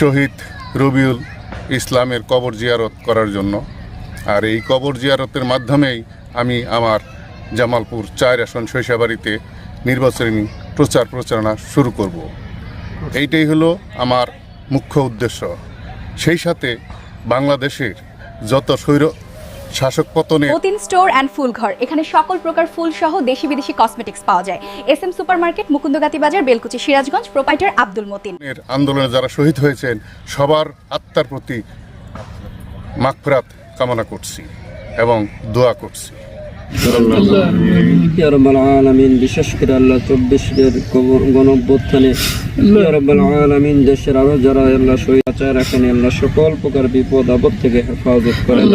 শহীদ রবিউল ইসলামের কবর জিয়ারত করার জন্য। আর এই কবর জিয়ারতের মাধ্যমেই আমি আমার জামালপুর চায়ের আসন শৈশাবাড়িতে নির্বাচনী প্রচার প্রচারণা শুরু করব। এইটাই হলো আমার মুখ্য উদ্দেশ্য। সেই সাথে বাংলাদেশের যত স্বৈর শাসক পতনে মতিন স্টোর অ্যান্ড ফুল ঘর। এখানে সকল প্রকার ফুল সহ দেশি বিদেশি কসমেটিক্স পাওয়া যায়। S M super market Mukundagati Bazar Belkuchi Sirajganj proprietor Abdul Matin. এর আন্দোলনে যারা শহীদ হয়েছেন সবার আত্মার প্রতি মাগফিরাত কামনা করছি এবং দোয়া করছি। আলামিন বিশেষ করে আল্লাহ চব্বিশের গণঅভ্যুত্থানে ইয়া রাব্বাল দেশের আরও যারা আল্লাহ শহীদ আচার রাখেন আল্লাহ সকল প্রকার বিপদ, আপদ থেকে হেফাজত করেন।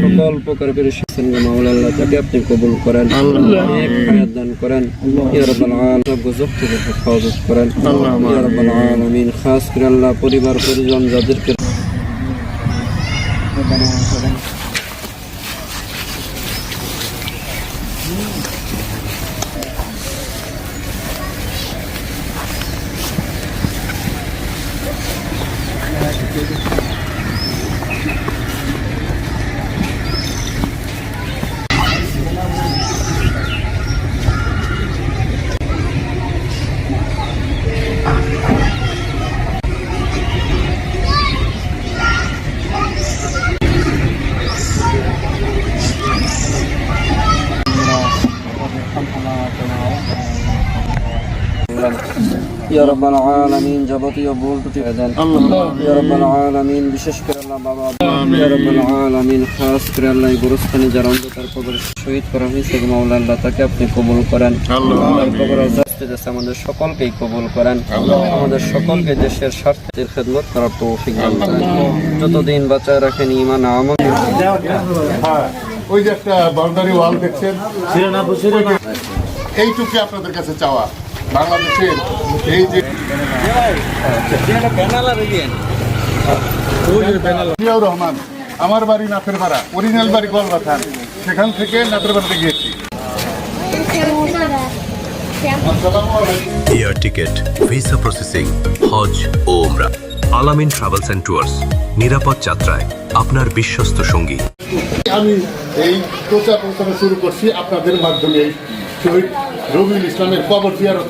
সকল প্রকার পেরেছেন মাওলা আল্লাহ তাকে আপনি কবুল করেন। দান করেন। আলামিন থেকে হেফাজত করেন। রাব্বাল খাস করে আল্লাহ পরিবার, পরিজন যাদেরকে ইয়া রাব্বাল আলামিন যাবতীয় ভুল ত্রুটি দেন। ইয়া রাব্বাল আলামিন বিশেষ করে আল্লাহ বাবা। ইয়া রাব্বাল আলামিন খাস করে আল্লাহ গুরুস্থানে যারা অন্ধকার কবরে শহীদ করা হয়েছে মাওলা আল্লাহ তাকে আপনি কবুল করেন। আল্লাহর কবর আজাদে আমাদের সকলকেই কবুল করেন। আমাদের সকলকে দেশের স্বার্থের খেদমত করার তৌফিক দান করেন। যতদিন বাঁচায় রাখেন ইমান আমল। হ্যাঁ। ওই যে একটা বাউন্ডারি ওয়াল দেখছেন? এইটুকু আপনাদের কাছে চাওয়া। বাংলাদেশের এই যে জিয়াউর রহমান আমার বাড়ি নাথের পাড়া অরিজিনাল বাড়ি কলকাতান সেখান থেকে নাথের পাড়াতে গিয়েছি। Air ticket visa processing Hajj ও ওমরা আলামিন ট্রাভেলস অ্যান্ড ট্যুরস নিরাপদ যাত্রায় আপনার বিশ্বস্ত সঙ্গী। আমি এই প্রচার প্রচারণা শুরু করছি আপনাদের মাধ্যমে। শহীদ রবিউল ইসলামের কবর জিয়ারত